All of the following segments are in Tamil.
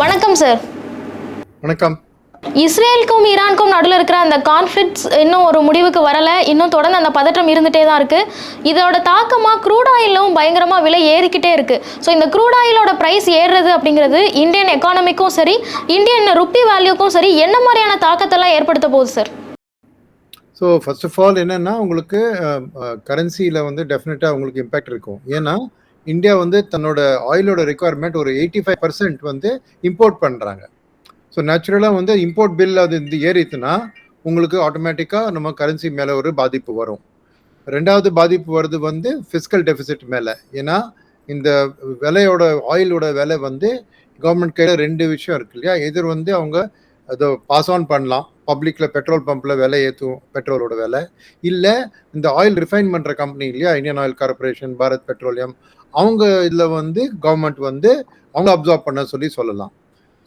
வணக்கம் சார் வணக்கம். இஸ்ரேலுக்கும் ஈரானுக்கும் நடுவில் இருக்கிற அந்த கான்ஃப்ளிக்ட்ஸ் இன்னும் ஒரு முடிவுக்கு வரல. இன்னும் தொடர்ந்து அந்த பதற்றம் இருந்துகிட்டே தான் இருக்கு. இதோட தாக்கமாக க்ரூட் ஆயிலும் பயங்கரமாக விலை ஏறிக்கிட்டே இருக்கு. ஸோ இந்த க்ரூட் ஆயிலோட ப்ரைஸ் ஏறுறது அப்படிங்கிறது இந்தியன் எக்கானமிக்கும் சரி இந்தியன் ருப்பி வேல்யூக்கும் சரி என்ன மாதிரியான தாக்கத்தெல்லாம் ஏற்படுத்த போகுது sir so first of all என்னன்னா உங்களுக்கு கரன்சியில் வந்து டெஃபினட்டாக உங்களுக்கு இம்பேக்ட் இருக்கும். ஏன்னா இந்தியா வந்து தன்னோட ஆயிலோட ரெக்குவயர்மெண்ட் ஒரு எயிட்டி ஃபைவ் பர்சன்ட் வந்து இம்போர்ட் பண்ணுறாங்க ஸோ நேச்சுரலாக வந்து இம்போர்ட் பில் அது இந்த ஏறித்துனா உங்களுக்கு ஆட்டோமேட்டிக்காக நம்ம கரன்சி மேலே ஒரு பாதிப்பு வரும். ரெண்டாவது பாதிப்பு வருது வந்து ஃபிஸ்கல் டெபிசிட் மேலே. ஏன்னா இந்த விலையோட ஆயிலோட விலை வந்து கவர்மெண்ட் கையில் ரெண்டு விஷயம் இருக்கு இல்லையா? எதிர் வந்து அவங்க அதை பாஸ் ஆன் பண்ணலாம். பப்ளிக்கில் பெட்ரோல் பம்பில் விலை ஏற்றும் பெட்ரோலோட விலை. இல்லை இந்த ஆயில் ரிஃபைன் பண்ணுற கம்பெனி இல்லையா Indian Oil Corporation Bharat Petroleum அவங்க இதில் வந்து கவர்மெண்ட் வந்து அவங்க அப்சர்வ் பண்ண சொல்லி சொல்லலாம்.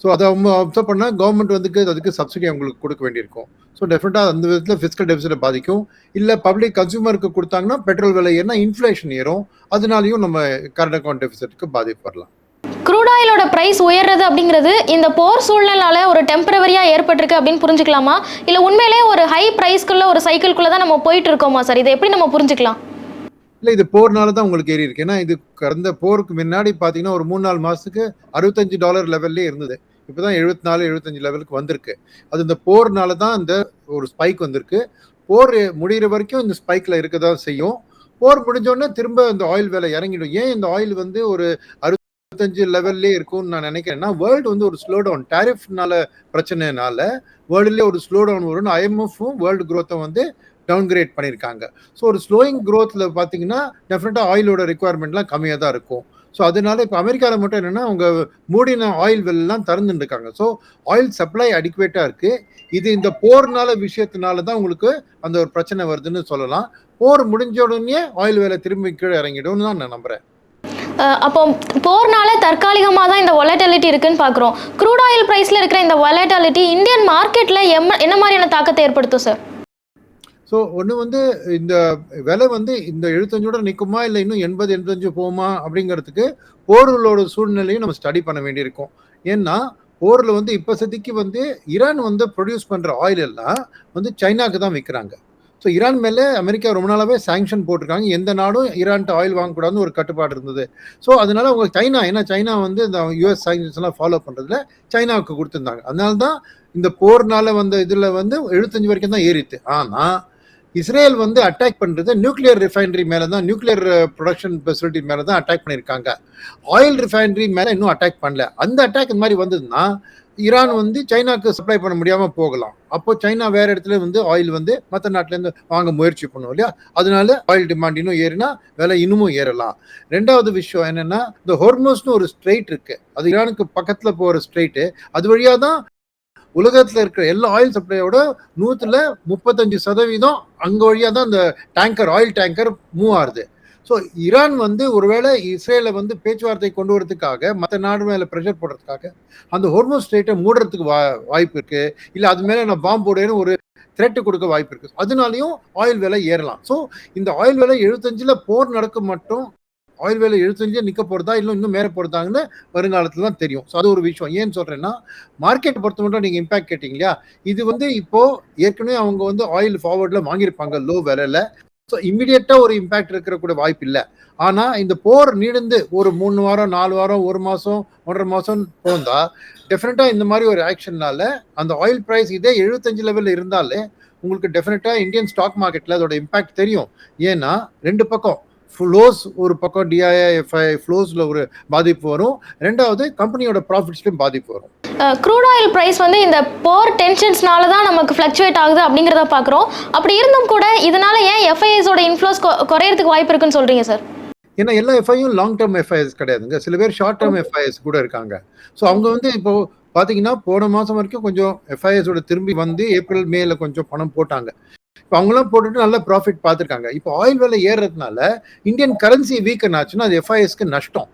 ஸோ அதை அவங்க அப்சர்வ் பண்ணால் கவர்மெண்ட் வந்து அதுக்கு சப்சிடி அவங்களுக்கு கொடுக்க வேண்டியிருக்கும். ஸோ டெஃபினட்டாக அந்த விதத்தில் ஃபிஸ்கல் டெபிசிட்டை பாதிக்கும். இல்லை பப்ளிக் கன்சூமருக்கு கொடுத்தாங்கன்னா பெட்ரோல் விலை ஏன்னா இன்ஃப்ளேஷன் ஏறும். அதனாலையும் நம்ம கரண்ட் அக்கௌண்ட் டெபிசிட்டுக்கு பாதிப்பு வரலாம். க்ரூட் ஆயிலோட ப்ரைஸ் உயர்றது அப்படிங்கிறது இந்த போர் சூழ்நிலால ஒரு டெம்பரவரியாக ஏற்பட்டிருக்கு அப்படின்னு புரிஞ்சுக்கலாமா? இல்லை உண்மையிலே ஒரு ஹை ப்ரைஸ்க்குள்ள ஒரு சைக்கிள்குள்ளே தான் நம்ம போயிட்டு இருக்கோமா சார் இதை எப்படி நம்ம புரிஞ்சுக்கலாம்? இல்லை இது போர்னால தான் உங்களுக்கு ஏறி இருக்கு. ஏன்னா இது கடந்த போருக்கு முன்னாடி பார்த்தீங்கன்னா ஒரு மூணு நாலு மாதத்துக்கு அறுபத்தஞ்சு டாலர் லெவல்லே இருந்தது. இப்போ தான் எழுபத்தி நாலு எழுபத்தஞ்சு லெவலுக்கு வந்திருக்கு. அது இந்த போர்னால தான் இந்த ஒரு ஸ்பைக் வந்திருக்கு. போர் முடிகிற வரைக்கும் இந்த ஸ்பைக்கில் இருக்க தான் செய்யும். போர் முடிஞ்சோடனே திரும்ப இந்த ஆயில் விலை இறங்கிடும். ஏன் இந்த ஆயில் வந்து ஒரு அறு முப்பத்தஞ்சு லெவல்லே இருக்கும்னு நான் நினைக்கிறேன்னா வேர்ல்டு வந்து ஒரு ஸ்லோ டவுன் டேரிஃப்னால பிரச்சனைனால வேர்ல்டுலேயே ஒரு ஸ்லோ டவுன் வரும்னு ஐஎம்எஃப்பும் வேர்ல்டு குரோத்தை வந்து டவுன்கிரேட் பண்ணியிருக்காங்க. ஸோ ஒரு ஸ்லோயிங் க்ரோத்தில் பார்த்தீங்கன்னா டெஃபினட்டாக ஆயிலோட ரெக்குவயர்மெண்ட்லாம் கம்மியாக தான் இருக்கும். ஸோ அதனால இப்போ அமெரிக்காவில் மட்டும் என்னென்னா அவங்க மூடின ஆயில் வெல்லாம் திறந்துட்டு இருக்காங்க. ஸோ ஆயில் சப்ளை அடிக்குவேட்டாக இருக்குது இது இந்த போர்னால விஷயத்தினால தான் உங்களுக்கு அந்த ஒரு பிரச்சனை வருதுன்னு சொல்லலாம். போர் முடிஞ்ச உடனே ஆயில் வேலை திரும்பி கீழே இறங்கிடும்னு தான் நான் நம்புறேன். அப்போ போர்னால தற்காலிகமாக தான் இந்த ஒலட்டாலிட்டி இருக்குன்னு பார்க்குறோம். க்ரூட் ஆயில் ப்ரைஸில் இருக்கிற இந்த ஒலட்டாலிட்டி இந்தியன் மார்க்கெட்டில் எம் என்ன மாதிரியான தாக்கத்தை ஏற்படுத்தும் சார் ஸோ ஒன்று வந்து இந்த விலை வந்து இந்த எழுபத்தஞ்சோட நிற்குமா இல்லை இன்னும் எண்பது எண்பத்தஞ்சு போகுமா அப்படிங்கிறதுக்கு போர்களோட சூழ்நிலையும் நம்ம ஸ்டடி பண்ண வேண்டியிருக்கும். ஏன்னா போரில் வந்து இப்போ சதிக்கு வந்து ஈரான் வந்து ப்ரொடியூஸ் பண்ணுற ஆயில் எல்லாம் வந்து சைனாவுக்கு தான் விற்கிறாங்க ஸோ ஈரான் மேலே அமெரிக்கா ரொம்ப நாளாவே சாங்ஷன் போட்டிருக்காங்க. எந்த நாடும் ஈரான்ட்டு ஆயில் வாங்கக்கூடாதுன்னு ஒரு கட்டுப்பாடு இருந்தது. ஸோ அதனால அவங்க சைனா ஏன்னா சைனா வந்து இந்த யூஎஸ் சாங்ஷன்ஸ்லாம் ஃபாலோ பண்ணுறதுல சைனாவுக்கு கொடுத்துருந்தாங்க. அதனால தான் இந்த போர்னால வந்த இதில் வந்து எழுபத்தஞ்சு வரைக்கும் தான் ஏறித்து ஆனால் இஸ்ரேல் வந்து அட்டாக் பண்ணுறது நியூக்ளியர் ரிஃபைனரி மேலே தான் நியூக்ளியர் ப்ரொடக்ஷன் ஃபெசிலிட்டி மேலே தான் அட்டாக் பண்ணியிருக்காங்க. ஆயில் ரிஃபைனரி மேலே இன்னும் அட்டாக் பண்ணல. அந்த அட்டாக் இந்த மாதிரி வந்ததுன்னா ஈரான் வந்து சைனாக்கு சப்ளை பண்ண முடியாம போகலாம். அப்போ சைனா வேற இடத்துல வந்து ஆயில் வந்து மற்ற நாட்டிலேருந்து வாங்க முயற்சி பண்ணும் இல்லையா? அதனால ஆயில் டிமாண்ட் இன்னும் ஏறினா விலை இன்னமும் ஏறலாம். ரெண்டாவது விஷயம் என்னன்னா இந்த ஹொர்மோஸ்னு ஒரு ஸ்ட்ரெயிட் இருக்கு. அது ஈரானுக்கு பக்கத்துல போற ஸ்ட்ரெயிட் அது வழியா தான் உலகத்தில் இருக்கிற எல்லா ஆயில் சப்ளையோட நூற்றுல முப்பத்தஞ்சு சதவீதம் அங்கே வழியாக தான் அந்த டேங்கர் ஆயில் டேங்கர் மூவ் ஆகுது. ஸோ ஈரான் வந்து ஒருவேளை இஸ்ரேலை வந்து பேச்சுவார்த்தை கொண்டு வரதுக்காக மற்ற நாடு மேலே ப்ரெஷர் போடுறதுக்காக அந்த ஹோர்மோன் ஸ்டேட்டை மூடுறதுக்கு வா வாய்ப்பு இருக்கு. இல்லை அது மேலே நான் பாம்பு போடுறேன்னு ஒரு த்ரெட்டு கொடுக்க வாய்ப்பு இருக்குது அதனாலையும் ஆயில் விலை ஏறலாம். ஸோ இந்த ஆயில் விலை எழுபத்தஞ்சில் போர் நடக்க மட்டும் ஆயில் விலை எழுபத்தஞ்சு நிற்க போகிறதா இல்லை இன்னும் மேலே போறதாங்கன்னு வருங்காலத்தில் தான் தெரியும். ஸோ அது ஒரு விஷயம். ஏன்னு சொல்கிறேன்னா மார்க்கெட் பொறுத்த மட்டும் நீங்கள் இம்பாக்ட் கேட்டிங்க இல்லையா? இது வந்து இப்போது ஏற்கனவே அவங்க வந்து ஆயில் ஃபார்வர்டில் வாங்கியிருப்பாங்க லோ விலையில். ஸோ இம்மிடியட்டாக ஒரு இம்பேக்ட் இருக்கிற கூட வாய்ப்பு இல்லை. ஆனால் இந்த போர் நீடிந்து ஒரு மூணு வாரம் நாலு வாரம் ஒரு மாதம் ஒன்றரை மாதம் போந்தா டெஃபினட்டாக இந்த மாதிரி ஒரு ஆக்ஷன்னால அந்த ஆயில் ப்ரைஸ் இதே எழுபத்தஞ்சு லெவலில் இருந்தாலே உங்களுக்கு டெஃபினட்டாக இந்தியன் ஸ்டாக் மார்க்கெட்டில் அதோட இம்பாக்ட் தெரியும். ஏன்னா ரெண்டு பக்கம் ஃப்ளோஸ் ஒரு பக்கம் டிஐஎஃப்ஐ ஃப்ளோஸில் ஒரு பாதிப்பு வரும். ரெண்டாவது கம்பெனியோட ப்ராஃபிட்ஸ்லையும் பாதிப்பு வரும். க்ரூட் ஆயில் ப்ரைஸ் வந்து இந்த போர் டென்ஷன்ஸ்னால தான் நமக்கு ஃப்ளக்சுவேட் ஆகுது அப்படிங்கிறத பார்க்குறோம். அப்படி இருந்தும் கூட இதனால ஏன் எஃப்ஐஎஸோட இன்ஃப்ளோஸ் குறையறதுக்கு வாய்ப்பு இருக்குன்னு சொல்றீங்க சார் ஏன்னா எல்லா எஃப்ஐயும் லாங் டேர்ம் எஃப்ஐஎஸ் கிடையாதுங்க. சில பேர் ஷார்ட் டேர்ம் எஃப்ஐஎஸ் கூட இருக்காங்க. ஸோ அவங்க வந்து இப்போ பார்த்தீங்கன்னா போன மாதம் வரைக்கும் கொஞ்சம் எஃப்ஐஎஸோட திரும்பி வந்து ஏப்ரல் மேல கொஞ்சம் பணம் போட்டாங்க. இப்போ அவங்களாம் போட்டுட்டு நல்ல ப்ராஃபிட் பார்த்துருக்காங்க. இப்போ ஆயில் விலை ஏறுறதுனால இந்தியன் கரன்சி வீக்கன் ஆச்சுன்னா அது எஃப்ஐஎஸ்க்கு நஷ்டம்.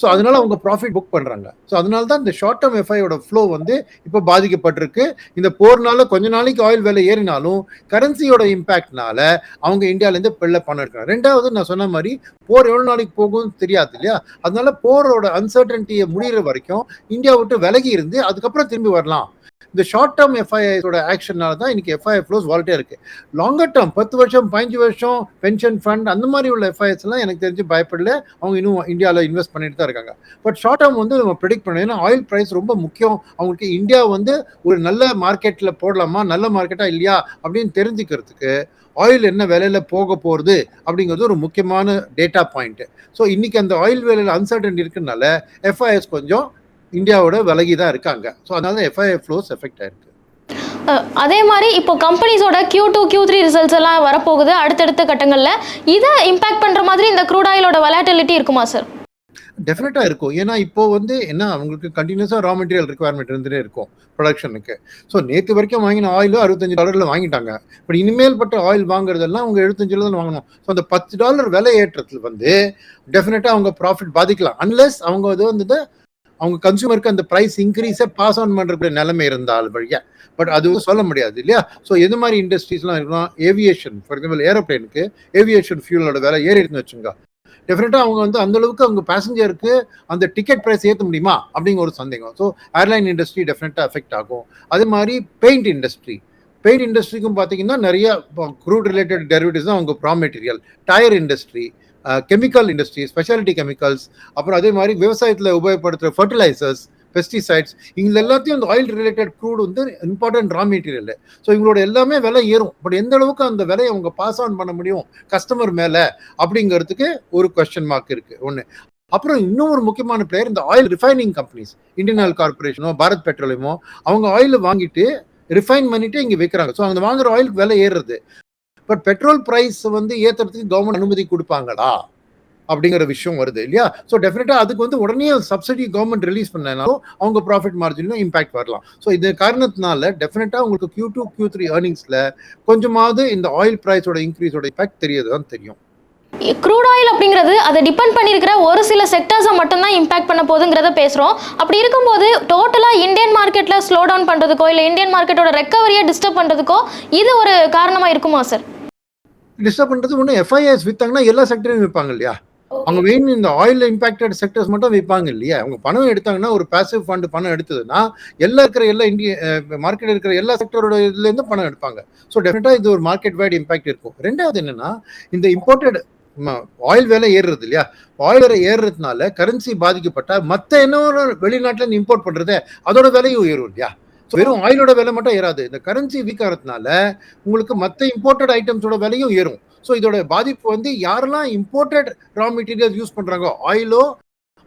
ஸோ அதனால அவங்க ப்ராஃபிட் புக் பண்ணுறாங்க ஸோ அதனால தான் இந்த ஷார்ட் டேர்ம் எஃப்ஐயோட ஃப்ளோ வந்து இப்போ பாதிக்கப்பட்டிருக்கு. இந்த போர்னால கொஞ்ச நாளைக்கு ஆயில் விலை ஏறினாலும் கரன்சியோட இம்பாக்ட்னால அவங்க இந்தியாவிலேருந்து வெளில பணம் எடுக்கிறாங்க. ரெண்டாவது நான் சொன்ன மாதிரி போர் எவ்வளோ நாளைக்கு போகும்னு தெரியாது இல்லையா? அதனால போரோட அன்சர்டன்ட்டியை முடிகிற வரைக்கும் இந்தியா விட்டு விலகி இருந்து அதுக்கப்புறம் திரும்பி வரலாம். இந்த ஷார்ட் டேர்ம் எஃப்ஐஐஸோட ஆக்ஷனால தான் இன்னைக்கு எஃப்ஐஐ ஃப்ளோஸ் வால்ட்டே இருக்கு. லாங்கர் டேர்ம் பத்து வருஷம் பதினஞ்சு வருஷம் பென்ஷன் ஃபண்ட் அந்த மாதிரி உள்ள எஃப்ஐஎஸ் எல்லாம் எனக்கு தெரிஞ்சு பயப்படல. அவங்க இன்னும் இந்தியாவில் இன்வெஸ்ட் பண்ணிட்டு தான் இருக்காங்க. பட் ஷார்ட் டேர்ம் வந்து நம்ம ப்ரெடிக்ட் பண்ணணும். ஏன்னா ஆயில் ப்ரைஸ் ரொம்ப முக்கியம். அவங்களுக்கு இந்தியா வந்து ஒரு நல்ல மார்க்கெட்டில் போடலாமா? நல்ல மார்க்கெட்டா இல்லையா? அப்படின்னு தெரிஞ்சுக்கிறதுக்கு ஆயில் என்ன விலையில் போக போகிறது அப்படிங்கிறது ஒரு முக்கியமான டேட்டா பாயிண்ட்டு ஸோ இன்றைக்கி அந்த ஆயில் விலையில் அன்சர்டன் இருக்குனால எஃப்ஐஎஸ் கொஞ்சம் இந்தியாவோட விலகி தான் இருக்காங்க. ஸோ அதனால எஃப்ஐஐ ஃப்ளோஸ் எஃபெக்ட் ஆயிருக்கு. அதே மாதிரி இப்போ கம்பெனிஸோட Q2 two Q3 three results எல்லாம் வரப்போகுது அடுத்தடுத்த கட்டங்களில். இதை இம்பாக்ட் பண்ணுற மாதிரி இந்த க்ரூட் ஆயிலோட வலாட்டிலிட்டி இருக்குமா சார் டெஃபினட்டா இருக்கும். ஏன்னா இப்போ வந்து என்ன அவங்களுக்கு கண்டினியூஸா ரா மெட்டீரியல் ரெக்குவயர்மெண்ட் இருந்துட்டே இருக்கும் ப்ரொடக்ஷனுக்கு ஸோ நேற்று வரைக்கும் வாங்கின ஆயில் அறுபத்தஞ்சு டாலர்ல வாங்கிட்டாங்க. பட் இனிமேல் பட்ட ஆயில் வாங்குறதெல்லாம் அவங்க எழுபத்தஞ்சுல தான் வாங்கணும். ஸோ அந்த பத்து டாலர் விலை ஏற்றத்துல வந்து டெஃபினட்டா அவங்க ப்ராஃபிட் பாதிக்கலாம். அன்லெஸ் அவங்க அது வந்து அவங்க கன்சூமருக்கு அந்த ப்ரைஸ் இன்க்ரீஸை பாஸ் ஆன் பண்ற நிலைமை இருந்தால் வழியா. பட் அது சொல்ல முடியாது இல்லையா? ஸோ எது மாதிரி இண்டஸ்ட்ரீஸ்லாம் இருக்கணும் ஏவியேஷன் ஃபார் எக்ஸாம்பிள் ஏரோப்ளேனுக்கு ஏவியேஷன் ஃபியூலோட விலை ஏறி இருக்குன்னு வச்சுங்க டெஃபினட்டாக அவங்க வந்து அந்த அளவுக்கு அவங்க பேசஞ்சருக்கு அந்த டிக்கெட் ப்ரைஸ் ஏற்ற முடியுமா? அப்படிங்கிற ஒரு சந்தேகம். ஸோ ஏர்லைன் இண்டஸ்ட்ரி டெஃபினட்டாக எஃபெக்ட் ஆகும். அதே மாதிரி பெயிண்ட் இண்டஸ்ட்ரி பெயிண்ட் இண்டஸ்ட்ரிக்கும் பார்த்தீங்கன்னா நிறைய க்ரூட் ரிலேட்டட் டெரிவேட்டிவ்ஸ் தான் அவங்க raw material tyre industry chemical industry speciality chemicals அப்புறம் அதே மாதிரி விவசாயத்தில் உபயோகப்படுத்துகிற ஃபர்டிலைசர்ஸ் பெஸ்டிசைட்ஸ் இங்க எல்லாத்தையும் அந்த ஆயில் ரிலேட்டட் க்ரூட் வந்து இம்பார்ட்டன்ட் ரா மெட்டீரியல் ஸோ இவங்களோட எல்லாமே விலை ஏறும். பட் எந்த அளவுக்கு அந்த விலையை அவங்க பாஸ் ஆன் பண்ண முடியும் கஸ்டமர் மேலே அப்படிங்கிறதுக்கு ஒரு கொஸ்டின் மார்க் இருக்கு. ஒன்று அப்புறம் இன்னும் ஒரு முக்கியமான பிளேயர் இந்த oil refining companies Indian Oil கார்பரேஷனோ Bharat பெட்ரோலியமோ அவங்க ஆயில் வாங்கிட்டு ரிஃபைன் பண்ணிட்டு இங்கே விற்கிறாங்க ஸோ அந்த வாங்குற ஆயிலுக்கு விலை ஏறுறது. பட் பெட்ரோல் பிரைஸ் வந்து ஏற்றுறதுக்கு கவர்மெண்ட் அனுமதி கொடுப்பாங்களா? அப்படிங்கிற விஷயம் வருது இல்லையா? ஸோ டெஃபினட்டாக அதுக்கு வந்து உடனே சப்சிடி கவர்மெண்ட் ரிலீஸ் பண்ணனாலும் அவங்க ப்ராஃபிட் மார்ஜினும் இம்பாக்ட் வரலாம். ஸோ இது காரணத்தினால டெஃபினட்டாக உங்களுக்கு கியூ டூ கியூ த்ரீ ஏர்னிங்ஸில் கொஞ்சமாவது இந்த ஆயில் ப்ரைஸோட இன்க்ரீஸோட இம்பாக்ட் தெரியது தான் தெரியும். க்ரூட் ஆயில் அப்படிங்கிறது அதை டிபெண்ட் பண்ணியிருக்கிற ஒரு சில செக்டர்ஸை மட்டும்தான் இம்பாக்ட் பண்ண போதுங்கிறத பேசுகிறோம் அப்படி இருக்கும்போது டோட்டலாக இந்தியன் மார்க்கெட்டில் ஸ்லோ டவுன் பண்ணுறதுக்கோ இல்லை இந்தியன் மார்க்கெட்டோட ரெக்கவரியை டிஸ்டர்ப் பண்ணுறதுக்கோ இது ஒரு காரணமாக இருக்குமா சார் டிஸ்டர்ப் பண்ணுறது ஒன்று எஃப்ஐஎஸ் வித்தாங்கன்னா எல்லா செக்டரையும் விற்பாங்க இல்லையா? அவங்க மெயின் இந்த ஆயில் இம்பாக்டட் செக்டர்ஸ் மட்டும் விற்பாங்க இல்லையா? அவங்க பணம் எடுத்தாங்கன்னா ஒரு பாசிவ் ஃபண்ட் பணம் எடுத்ததுன்னா எல்லா இருக்கிற எல்லா இந்திய மார்க்கெட் இருக்கிற எல்லா செக்டரோட இதுலேருந்து பணம் எடுப்பாங்க. ஸோ டெஃபினட்டாக இது ஒரு மார்க்கெட் வைட் இம்பாக்ட் இருக்கும். ரெண்டாவது என்னன்னா இந்த இம்போர்ட்டட் ஆயில் விலை ஏறுறது இல்லையா? ஆயில் விலை ஏறுறதுனால கரன்சி பாதிக்கப்பட்டா மற்ற என்ன ஒரு வெளிநாட்டுல இருந்து இம்போர்ட் பண்றது அதோட விலையும் உயரும் இல்லையா? வெறும் ஆயிலோட விலை மட்டும் ஏறாது. இந்த கரன்சி வீக் ஆகிறதுனால உங்களுக்கு மற்ற இம்போர்ட்டட் ஐட்டம்ஸோட விலையும் ஏறும். ஸோ இதோட பாதிப்பு வந்து யாரெல்லாம் இம்போர்ட்டட் ரா மெட்டீரியல் யூஸ் பண்றாங்க? ஆயிலோ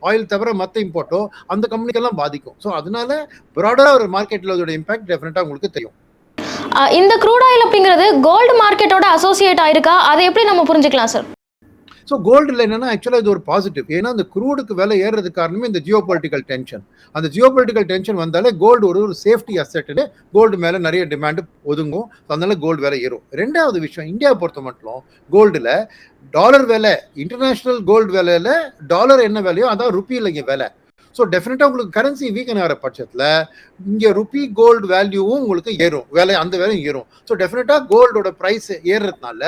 ஆயில் தவிர மற்ற இம்போர்ட்டோ அந்த கம்பெனிக்கெல்லாம் பாதிக்கும். ஸோ அதனால ப்ராடரா ஒரு மார்க்கெட்ல அதோட இம்பாக்ட் டெஃபினட்டா உங்களுக்கு தெரியும். இந்த க்ரூட் ஆயில் அப்படிங்கிறது கோல்டு மார்க்கெட்டோட அசோசியேட் ஆயிருக்கா அதை எப்படி நம்ம புரிஞ்சுக்கலாம் சார் ஸோ கோல்டில் என்னன்னா ஆக்சுவலாக இது ஒரு பாசிட்டிவ் ஏன்னா அந்த குரூடுக்கு விலை ஏறுறதுக்கு காரணமே இந்த ஜியோ பொலிட்டிக்கல் டென்ஷன் அந்த ஜியோ பொலிட்டிக்கல் டென்ஷன் வந்தாலே கோல்டு ஒரு ஒரு சேஃப்டி அசெட்டு கோல்டு மேலே நிறைய டிமாண்டு ஒதுங்கும். அதனால கோல்டு விலை ஏறும். ரெண்டாவது விஷயம் இந்தியா பொறுத்த மட்டும் கோல்டில் டாலர் விலை இன்டர்நேஷ்னல் கோல்டு விலையில டாலர் என்ன விலையோ அதான் ருப்பியில் இங்கே விலை. ஸோ டெஃபினட்டாக உங்களுக்கு கரன்சி வீக்கன் ஆகிற பட்சத்தில் இங்கே ருபி கோல்டு வேல்யூவும் உங்களுக்கு ஏறும். விலை அந்த விலையும் ஏறும். ஸோ டெஃபினட்டாக கோல்டோட ப்ரைஸ் ஏறுறதுனால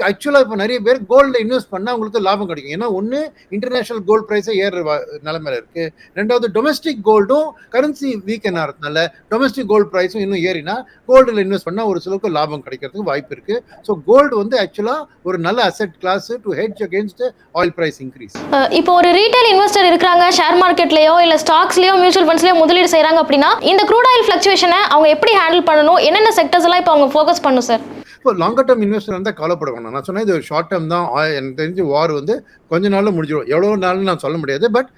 ஆக்சுவலாக இப்போ நிறைய பேர் கோல்டில் இன்வெஸ்ட் பண்ணால் உங்களுக்கு லாபம் கிடைக்கும். ஏன்னா ஒன்று இன்டர்நேஷனல் கோல்டு ப்ரைஸே ஏறுற நிலமையில நிலைமையில ரெண்டாவது டொமஸ்டிக் கோல்டும் கரன்சி வீக்கன் ஆகிறதுனால டொமஸ்டிக் கோல்டு ப்ரைஸும் இன்னும் ஏறினா கோல்டில் இன்வெஸ்ட் பண்ணால் ஒரு சிலருக்கு லாபம் கிடைக்கிறதுக்கு வாய்ப்பு இருக்குது ஸோ கோல்டு வந்து ஆக்சுவலாக ஒரு நல்ல asset class to hedge against oil price increase இப்போ ஒரு ரீட்டைல் இன்வெஸ்டர் இருக்கிறாங்க ஷேர் மார்க்கெட்லயோ இல்லை ஸ்டாக்ஸ்லயோ மியூச்சுவல் ஃபண்ட்ஸ்லயோ முதலீடு செய்கிறாங்க அப்படின்னா இந்த க்ரூட் ஆயில் ஃப்ளக்சுவேஷனை அவங்க எப்படி ஹேண்டில் பண்ணணும்? என்னென்ன செக்டர்ஸ் எல்லாம் இப்போ அவங்க ஃபோக்கஸ் பண்ணும் சார் இப்போ லாங்கர் டேர்ம் இன்வெஸ்டர் இருந்தால் கவலைப்பட வேணாம் நான் சொன்னேன் இது ஒரு ஷார்ட் டேர்ம் தான். எனக்கு தெரிஞ்சு வார் வந்து கொஞ்ச நாள்ல முடிஞ்சிடும் எவ்வளோ நாள்னு நான் சொல்ல முடியாது பட்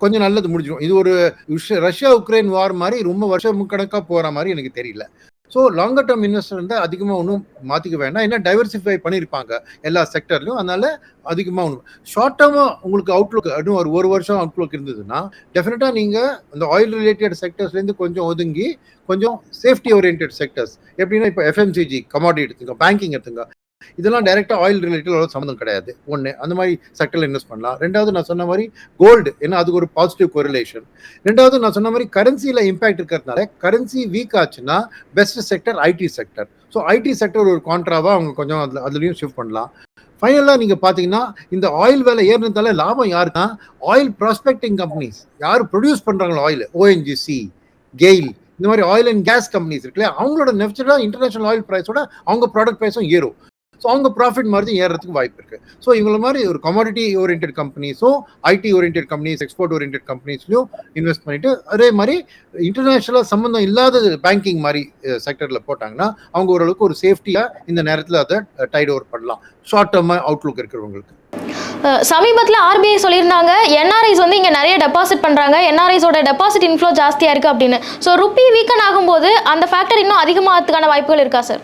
கொஞ்ச நல்லது முடிஞ்சிடும் இது ஒரு ரஷ்யா உக்ரைன் வார் மாதிரி ரொம்ப வருஷம் கணக்காக போகிற மாதிரி எனக்கு தெரியல. ஸோ லாங்கர் டேர்ம் இன்வெஸ்டர் வந்து அதிகமாக ஒன்றும் மாற்றிக்க வேண்டாம். ஏன்னா டைவர்சிஃபை பண்ணியிருப்பாங்க எல்லா செக்டர்லையும் அதனால அதிகமாக ஒன்றும் ஷார்ட் டேர்மாக உங்களுக்கு அவுட்லுக் இன்னும் ஒரு ஒரு வருஷம் அவுட்லுக் இருந்ததுன்னா டெஃபினட்டாக நீங்கள் இந்த ஆயில் ரிலேட்டட் செக்டர்ஸ்லேருந்து கொஞ்சம் ஒதுங்கி கொஞ்சம் சேஃப்டி ஓரியன்ட் செக்டர்ஸ் எப்படின்னா இப்போ எஃப்எம்சிஜி கமாடி எடுத்துங்க பேங்கிங் எடுத்துங்க இதெல்லாம் டைரெக்டாக ஆயில் ரிலேட்டட் சம்மந்தம் கிடையாது. ஒன்று அந்த மாதிரி செக்டரில் இன்வெஸ்ட் பண்ணலாம். ரெண்டாவது நான் சொன்ன மாதிரி கோல்டு ஏன்னா அதுக்கு ஒரு பாசிட்டிவ் கொரிலேஷன் ரெண்டாவது நான் சொன்ன மாதிரி கரன்சியில் இம்பாக்ட் இருக்கிறதுனால கரன்சி வீக் ஆச்சுன்னா best sector IT sector so IT sector ஒரு கான்ட்ராவாக அவங்க கொஞ்சம் அதில் அதுலேயும் ஷிஃப்ட் பண்ணலாம். ஃபைனலாக நீங்கள் பார்த்தீங்கன்னா இந்த ஆயில் விலை ஏறினதால லாபம் யாருன்னா ஆயில் ப்ராஸ்பெக்டிங் கம்பெனிஸ் யார் ப்ரொடியூஸ் பண்ணுறாங்களோ ஆயில் ஓஎன்ஜிசி கெயில் இந்த மாதிரி ஆயில் அண்ட் கேஸ் கம்பெனிஸ் இருக்குல்ல அவங்களோட நெஃப்டாக இன்டர்நேஷனல் ஆயில் ப்ரைஸோட அவங்க ப்ராடக்ட் ப்ரைஸும் ஏறும். ஸோ அவங்க ப்ராஃபிட் மாதிரி ஏறதுக்கு வாய்ப்பு இருக்கு. ஸோ இவங்கள மாதிரி ஒரு commodity oriented கம்பெனிஸும் IT oriented companies export oriented கம்பெனிஸ்லையும் invest பண்ணிட்டு அதே மாதிரி இன்டர்நேஷனலாக சம்மந்தம் இல்லாத பேங்கிங் மாதிரி செக்டரில் போட்டாங்கன்னா அவங்க ஓரளவுக்கு ஒரு சேஃப்டியாக இந்த நேரத்தில் அதை டைட் ஓவர் பண்ணலாம். ஷார்ட் டேர்மாக அவுட்லுக் இருக்கிறவங்களுக்கு சமீபத்தில் ஆர்பிஐ சொல்லியிருந்தாங்க என்ஆர்ஐஸ் வந்து இங்கே நிறைய டெபாசிட் பண்ணுறாங்க என்ஆர்ஐஸோட டெபாசிட் இன்ஃப்ளோ ஜாஸ்தியாக இருக்குது அப்படின்னு. ஸோ ருப்பி வீக்கன் ஆகும்போது அந்த ஃபேக்டர் இன்னும் அதிகமாகிறதுக்கான வாய்ப்புகள் இருக்கா சார்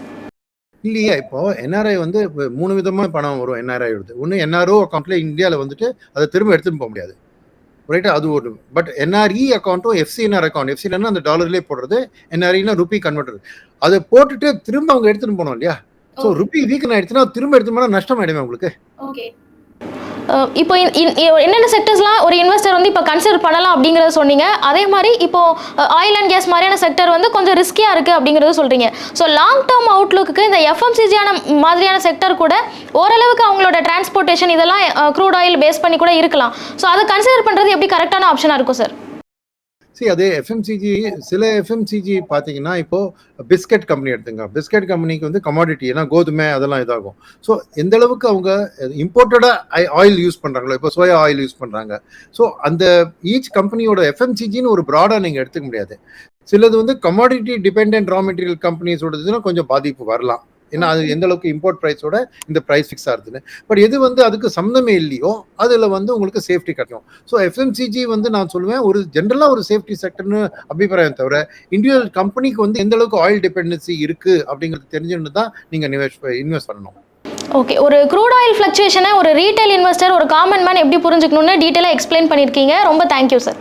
இல்லையா இப்போ என்ஆர்ஐ வந்து மூணு விதமான பணம் வரும் என்ஆர்ஐ வருது ஒன்று என்ஆர்ஓ அக்கௌண்ட்ல இந்தியாவில் வந்துட்டு அதை திரும்ப எடுத்துட்டு போக முடியாது. ரைட்டா அது ஒரு பட் என்ஆர்இ அக்கௌண்ட்டும் எஃப்சிஎன்ஆர் அக்கௌண்ட் எஃப்சிஎன்ஆர் அந்த டாலர்லேயே போடுறது என்ஆர்இனா ருபி கன்வெர்டர் அதை போட்டுட்டு திரும்ப அவங்க எடுத்துட்டு போனோம் இல்லையா? ஸோ ருபி வீக்கன் ஆயிடுச்சுன்னா திரும்ப எடுத்து போனால் நஷ்டம் ஆயிடுமே உங்களுக்கு. ஓகே இப்போ என்னென்ன செக்டர்ஸ்லாம் ஒரு இன்வெஸ்டர் வந்து இப்போ கன்சிடர் பண்ணலாம் அப்படிங்கிறத சொன்னீங்க. அதே மாதிரி இப்போ ஆயில் அண்ட் கேஸ் மாதிரியான செக்டர் வந்து கொஞ்சம் ரிஸ்கியாக இருக்குது அப்படிங்கிறத சொல்கிறீங்க ஸோ லாங் டேர்ம் அவுட்லுக்கு இந்த எஃப்எம்சிஜியான மாதிரியான செக்டர் கூட ஓரளவுக்கு அவங்களோட டிரான்ஸ்போர்ட்டேஷன் இதெல்லாம் க்ரூட் ஆயில் பேஸ் பண்ணி கூட இருக்கலாம். ஸோ அதை கன்சிடர் பண்ணுறது எப்படி கரெக்டான ஆப்ஷனாக இருக்கும் சார் சரி அதே எஃப்எம்சிஜி சில எஃப்எம்சிஜி பார்த்தீங்கன்னா இப்போ பிஸ்கட் கம்பெனி எடுத்துங்க. பிஸ்கட் கம்பெனிக்கு வந்து கமாடிட்டி ஏன்னா கோதுமை அதெல்லாம் இதாகும். ஸோ எந்த அளவுக்கு அவங்க இம்போர்ட்டடாக ஆயில் யூஸ் பண்ணுறாங்களோ இப்போ சோயா ஆயில் யூஸ் பண்ணுறாங்க ஸோ அந்த ஈச் கம்பெனியோட எஃப்எம்சிஜின்னு ஒரு ப்ராடாக நீங்கள் எடுத்துக்க முடியாது. சிலது வந்து கமாடிட்டி டிபெண்ட் ரா மெட்டீரியல் கம்பெனிஸோடதுன்னா கொஞ்சம் பாதிப்பு வரலாம். ஏன்னா அது எந்த அளவுக்கு இம்போர்ட் ப்ரைஸோட இந்த ப்ரைஸ் ஃபிக்ஸ் ஆகுதுன்னு. பட் எது வந்து அதுக்கு சம்மந்தமே இல்லையோ அதில் வந்து உங்களுக்கு சேஃப்டி கிடைக்கும் ஸோ எஃப்எம்சிஜி வந்து நான் சொல்லுவேன் ஒரு ஜென்ரலாக ஒரு சேஃப்டி செக்டர்னு அபிப்பிராயம் தவிர இண்டிவிஜுவல் கம்பெனிக்கு வந்து எந்த அளவுக்கு ஆயில் டிபெண்டன்சி இருக்கு அப்படிங்கிறது தெரிஞ்சுன்னு தான் நீங்கள் இன்வெஸ்ட் இன்வெஸ்ட் பண்ணணும். ஓகே ஒரு க்ரூட் ஆயில் ஃப்ளக்சுவேஷனை ஒரு ரீட்டைல் இன்வெஸ்டர் ஒரு காமன் மேன் எப்படி புரிஞ்சுக்கணும்னு டீட்டெயிலாக எக்ஸ்பிளைன் பண்ணியிருக்கீங்க ரொம்ப தேங்க்யூ சார்